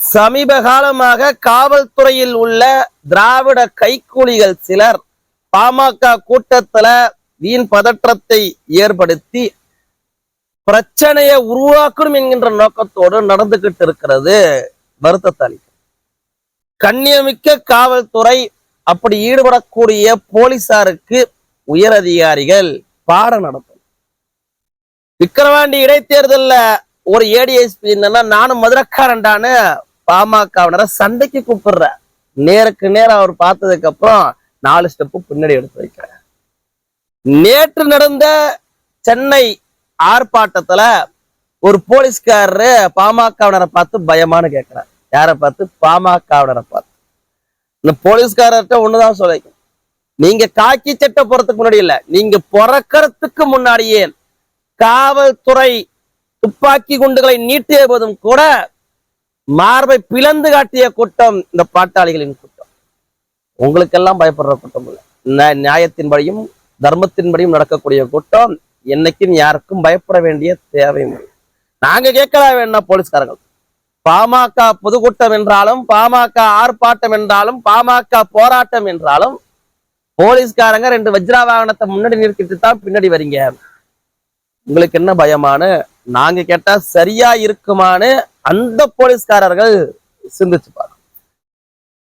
சமீப காலமாக காவல்துறையில் உள்ள திராவிட கைக்கூலிகள் சிலர் பாமக கூட்டத்துல வீண் பதற்றத்தை ஏற்படுத்தி பிரச்சனையை உருவாக்கணும் என்கின்ற நோக்கத்தோடு நடந்துகிட்டு இருக்கிறது வருத்தத்தை அளிக்கும் கண்ணியமிக்க காவல்துறை அப்படி ஈடுபடக்கூடிய போலீசாருக்கு உயர் அதிகாரிகள் பாடம் நடத்தும் விக்கிரவாண்டி இடைத்தேர்தல்ல ஒரு ஏடிஎஸ்பி என்னன்னா நானும் மதுரக்காரன்டான்னு பாமகவினரை சண்டைக்கு கூப்பிடுற. நேருக்கு நேரம் அவர் பார்த்ததுக்கு அப்புறம் நாலு ஸ்டெப்பு பின்னாடி எடுத்து வைக்கிறார். நேற்று நடந்த சென்னை ஆர்ப்பாட்டத்துல ஒரு போலீஸ்காரரு பாமகவினரை பார்த்து பயமானு கேட்கிறார் யாரை பார்த்து? பாமகவினரை பார்த்து. இந்த போலீஸ்காரர்கிட்ட ஒண்ணுதான் சொல்லிக்கும் நீங்க காக்கி சட்டை போறதுக்கு முன்னாடி இல்ல நீங்க பிறக்கறதுக்கு முன்னாடியே காவல்துறை துப்பாக்கி குண்டுகளை நீட்டிய போதும் கூட மார்பை பிளந்து காட்டிய கூட்டம் இந்த பாட்டாளிகளின் கூட்டம் உங்களுக்கெல்லாம் பயப்படுற கூட்டம் இல்லை. நியாயத்தின்படியும் தர்மத்தின்படியும் நடக்கக்கூடிய கூட்டம் என்னைக்கும் யாருக்கும் பயப்பட வேண்டிய தேவையும் இல்லை. நாங்க கேட்கல வேண்டாம் போலீஸ்காரர்கள் பாமக பொதுக்கூட்டம் என்றாலும் பாமக ஆர்ப்பாட்டம் என்றாலும் பாமக போராட்டம் என்றாலும் போலீஸ்காரங்க ரெண்டு வஜ்ரா வாகனத்தை முன்னாடி நிறுத்திட்டு தான் பின்னாடி வரீங்க. உங்களுக்கு என்ன பயமானு நாங்க கேட்டா சரியா இருக்குமான்னு அந்த போலீஸ்காரர்கள் சிந்திச்சு பாருங்க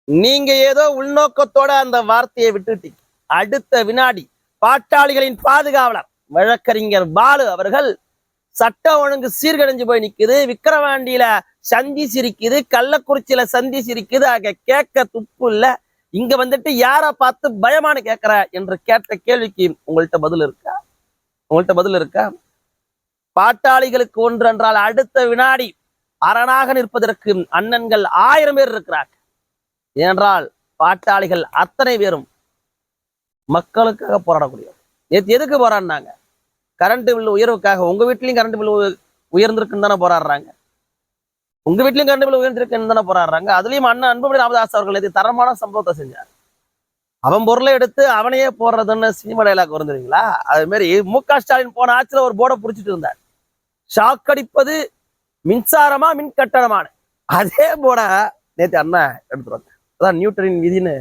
நீங்க ஏதோ உள்நோக்கத்தோட அந்த வார்த்தையை விட்டுட்டீங்க. அடுத்த வினாடி பாட்டாளிகளின் பாதுகாவலர் வழக்கறிஞர் பாலு அவர்கள் சட்ட ஒழுங்கு சீர்கடைஞ்சு போய் நிக்குது விக்கிரவாண்டியில சந்தி சிரிக்குது கள்ளக்குறிச்சியில சந்தி சிரிக்குது அங்க கேட்க துப்பு இல்ல. இங்க வந்துட்டு யார பார்த்து பயமான கேட்கற? என்று கேட்ட கேள்விக்கு உங்கள்ட்ட பதில் இருக்கா? உங்கள்கிட்ட பதில் இருக்கா? பாட்டாளிகளுக்கு ஒன்று என்றால் அடுத்த வினாடி அரணாக நிற்பதற்கு அண்ணன்கள் ஆயிரம் பேர் இருக்கிறார் ஏனென்றால் பாட்டாளிகள் அத்தனை பேரும் மக்களுக்காக போராடக்கூடியவர் நேற்று எதுக்கு போராடினாங்க? கரண்ட் பில் உயர்வுக்காக உங்க வீட்லயும் கரண்ட் பில் உயர்ந்திருக்குன்னு தானே போராடுறாங்க. உங்க வீட்லயும் கரண்ட் பில் உயர்ந்திருக்குன்னு தானே போராடுறாங்க. அதுலயும் அண்ணன் அன்புமணி ராமதாஸ் அவர்கள் நேற்று தரமான சம்பவத்தை செஞ்சார். அவன் பொருளை எடுத்து அவனையே போடுறதுன்னு சினிமா டைலாக் வந்துருங்களா அது மாதிரி மு க ஸ்டாலின் போன ஆட்சியில் ஒரு போர்டை புடிச்சிட்டு இருந்தார். ஷாக் அடிப்பது மின்சாரமா மின் கட்டணமான அதே போல நேற்று அண்ணன் எடுத்துருவாங்க அதான் நியூட்டனின் விதின்னு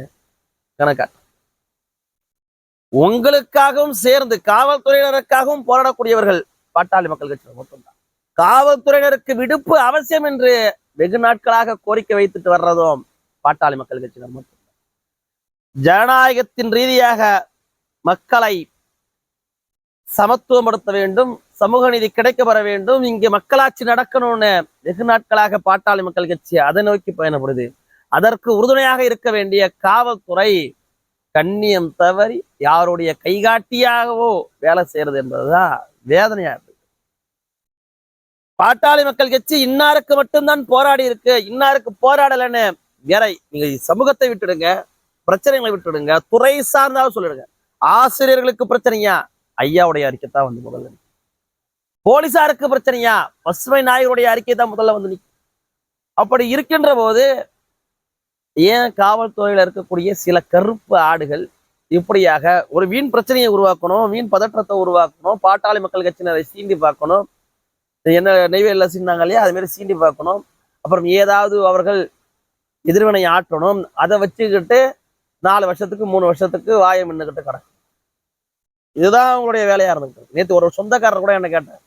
கணக்கா உங்களுக்காகவும் சேர்ந்து காவல்துறையினருக்காகவும் போராடக்கூடியவர்கள் பாட்டாளி மக்கள் கட்சியினர் மட்டும்தான். காவல்துறையினருக்கு விடுப்பு அவசியம் என்று வெகு நாட்களாக கோரிக்கை வைத்துட்டு வர்றதும் பாட்டாளி மக்கள் கட்சியினர் மட்டும்தான். ஜனநாயகத்தின் ரீதியாக மக்களை சமத்துவப்படுத்த வேண்டும் சமூக நீதி கிடைக்கப்பெற வேண்டும் இங்கு மக்களாட்சி நடக்கணும்னு வெகு நாட்களாக பாட்டாளி மக்கள் கட்சி அதை நோக்கி பயணப்படுது. அதற்கு உறுதுணையாக இருக்க வேண்டிய காவல்துறை கண்ணியம் தவறி யாருடைய கைகாட்டியாகவோ வேலை செய்யறது என்பதுதான் வேதனையா இருக்கு. பாட்டாளி மக்கள் கட்சி இன்னாருக்கு மட்டும்தான் போராடி இருக்கு இன்னாருக்கு போராடலைன்னு வேற நீங்க சமூகத்தை விட்டுடுங்க பிரச்சனைகளை விட்டுடுங்க துறை சார்ந்தாவது சொல்லிடுங்க. ஆசிரியர்களுக்கு பிரச்சனையா? ஐயாவுடைய அறிக்கை தான் வந்து முதல்ல போலீசாருக்கு பிரச்சனையா? பசுமை நாயகருடைய அறிக்கை தான் முதல்ல வந்து நிற்கும் அப்படி இருக்கின்ற போது ஏன் காவல்துறையில இருக்கக்கூடிய சில கருப்பு ஆடுகள் இப்படியாக ஒரு வீண் பிரச்சனையை உருவாக்கணும் வீண் பதற்றத்தை உருவாக்கணும் பாட்டாளி மக்கள் கட்சியினரை சீண்டி பார்க்கணும் என்ன நெய்வேலியில் சீண்டாங்க இல்லையா? அது மாதிரி சீண்டி பார்க்கணும். அப்புறம் ஏதாவது அவர்கள் எதிர்வினை ஆற்றணும். அதை வச்சுக்கிட்டு நாலு வருஷத்துக்கு மூணு வருஷத்துக்கு வாயம் நின்றுக்கிட்டு கிடக்கும். இதுதான் அவங்களுடைய வேலையா இருந்துச்சு நேற்று ஒரு சொந்தக்காரர் கூட என்ன கேட்டேன்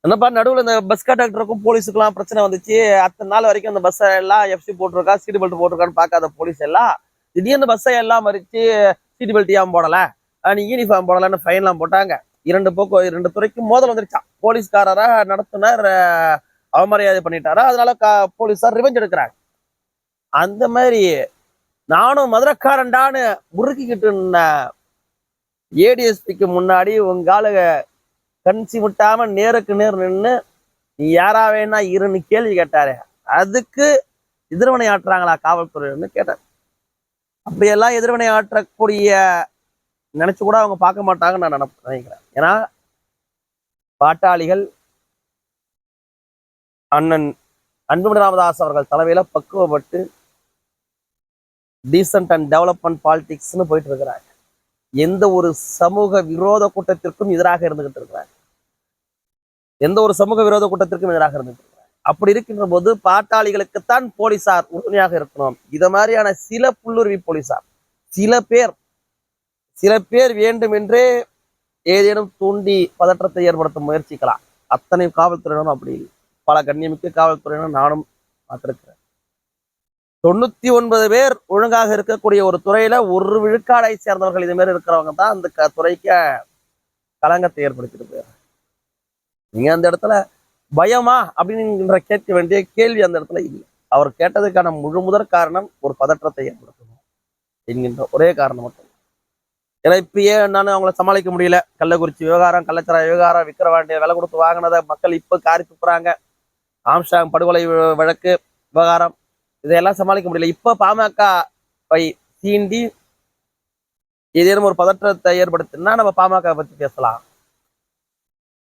என்னப்பா நடுவில் இந்த பஸ் கண்டக்டருக்கும் போலீஸுக்குலாம் பிரச்சனை வந்துச்சு. அத்தனை நாள் வரைக்கும் அந்த பஸ்ஸை எல்லாம் எஃப்சி போட்டிருக்கா சீட் பெல்ட் போட்டிருக்கான்னு பார்க்காத போலீஸ் எல்லாம் திடீர்னு பஸ்ஸை எல்லாம் மறிச்சு சீட் பெல்ட் ஏன் போடல? நீ யூனிஃபார்ம் போடலன்னு ஃபைன்லாம் போட்டாங்க. இரண்டு போக்கு இரண்டு துறைக்கும் மோதல் வந்துருச்சான் போலீஸ்காரரா நடத்துனர் அவமரியாதை பண்ணிட்டாரா? அதனால கா- போலீஸார் ரிவெஞ்ச் எடுக்கிறாங்க. அந்த மாதிரி நானும் மதுரக்காரன்டான்னு முறுக்கிக்கிட்டு இருந்தேன் ஏடிஎஸ்பிக்கு முன்னாடி உங்க ஆளுக கண் சிமிட்டாம நேருக்கு நேர் நின்று நீ யாரா வேணா இருன்னு கேள்வி கேட்டாரு. அதுக்கு எதிர்வினை ஆட்டுறாங்களா காவல்துறைன்னு கேட்டார். அப்படியெல்லாம் எதிர்வினை ஆற்றக்கூடிய நினைச்சு கூட அவங்க பார்க்க மாட்டாங்கன்னு நான் நினைப்ப- நினைக்கிறேன். ஏன்னா பாட்டாளிகள் அண்ணன் அன்புமணி ராமதாஸ் அவர்கள் தலைமையில பக்குவப்பட்டு டீசன்ட் அண்ட் டெவலப்மெண்ட் பாலிடிக்ஸ்னு போயிட்டு இருக்கிறாங்க. எந்த ஒரு சமூக விரோத கூட்டத்திற்கும் எதிராக இருந்துகிட்டு இருக்கிறார். எந்த ஒரு சமூக விரோத கூட்டத்திற்கும் எதிராக இருந்துகிட்டு இருக்கிறாங்க அப்படி இருக்கின்ற போது பாட்டாளிகளுக்குத்தான் போலீசார் உறுதுணையாக இருக்கணும். இத மாதிரியான சில புல்லுருவி போலீசார் சில பேர் சில பேர் வேண்டுமென்றே ஏதேனும் தூண்டி பதற்றத்தை ஏற்படுத்த முயற்சிக்கலாம். அத்தனை காவல்துறையினரும் அப்படி இல்லை. பல கண்ணியமிக்க காவல்துறையினரும் நானும் பார்த்திருக்கிறேன். தொண்ணூத்தி ஒன்பது பேர் ஒழுங்காக இருக்கக்கூடிய ஒரு துறையில ஒரு விழுக்காடை சேர்ந்தவர்கள் இது மாதிரி இருக்கிறவங்க தான் அந்த க- துறைக்கு களங்கத்தை ஏற்படுத்திட்டு போயிரு நீங்க அந்த இடத்துல பயமா அப்படின்ற கேட்க வேண்டிய கேள்வி அந்த இடத்துல இல்லை. அவர் கேட்டதுக்கான முழு முதற் காரணம் ஒரு பதற்றத்தை ஏற்படுத்தணும் என்கின்ற ஒரே காரணம் மட்டும். ஏன்னா இப்பயே என்னால அவங்கள சமாளிக்க முடியல? கள்ளக்குறிச்சி விவகாரம் கள்ளச்சாராய விவகாரம் விக்கிரவாண்டிய விலை கொடுத்து வாங்கினதை மக்கள் இப்ப காரி துப்புறாங்க ஆம்ஸ்டாங் படுகொலை வழக்கு விவகாரம் இதையெல்லாம் சமாளிக்க முடியல. இப்ப பாமக தீண்டி ஏதேனும் ஒரு பதற்றத்தை ஏற்படுத்தினா நம்ம பாமக பத்தி பேசலாம்.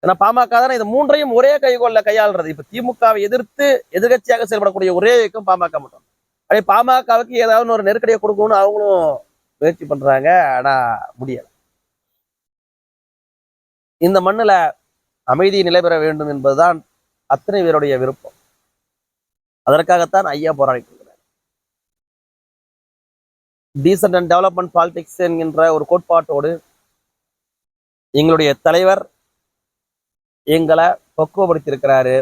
ஏன்னா பாமக தானே இது மூன்றையும் ஒரே கைகொள்ள கையாளுறது. இப்ப திமுகவை எதிர்த்து எதிர்கட்சியாக செயல்படக்கூடிய ஒரே இயக்கம் பாமக மட்டும். அதே பாமகவுக்கு ஏதாவது ஒரு நெருக்கடியை கொடுக்கணும்னு அவங்களும் முயற்சி பண்றாங்க. ஆனா முடியல. இந்த மண்ணுல அமைதி நிலை பெற வேண்டும் என்பதுதான் அத்தனை பேருடைய விருப்பம். அதற்காகத்தான் ஐயா போராடிட்டு இருக்கிறார். டீசன்ட் அண்ட் டெவலப்மெண்ட் பாலிடிக்ஸ் என்கின்ற ஒரு கோட்பாட்டோடு எங்களுடைய தலைவர் எங்களை பக்குவப்படுத்தியிருக்கிறாரு.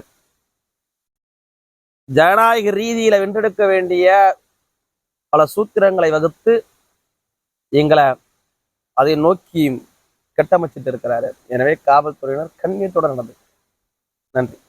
ஜனநாயக ரீதியில வென்றெடுக்க வேண்டிய பல சூத்திரங்களை வகுத்து எங்களை அதை நோக்கி கட்டமைச்சிட்டு இருக்கிறாரு. எனவே காவல்துறையினர் கண்ணீர் தொடர் நடந்தது நன்றி.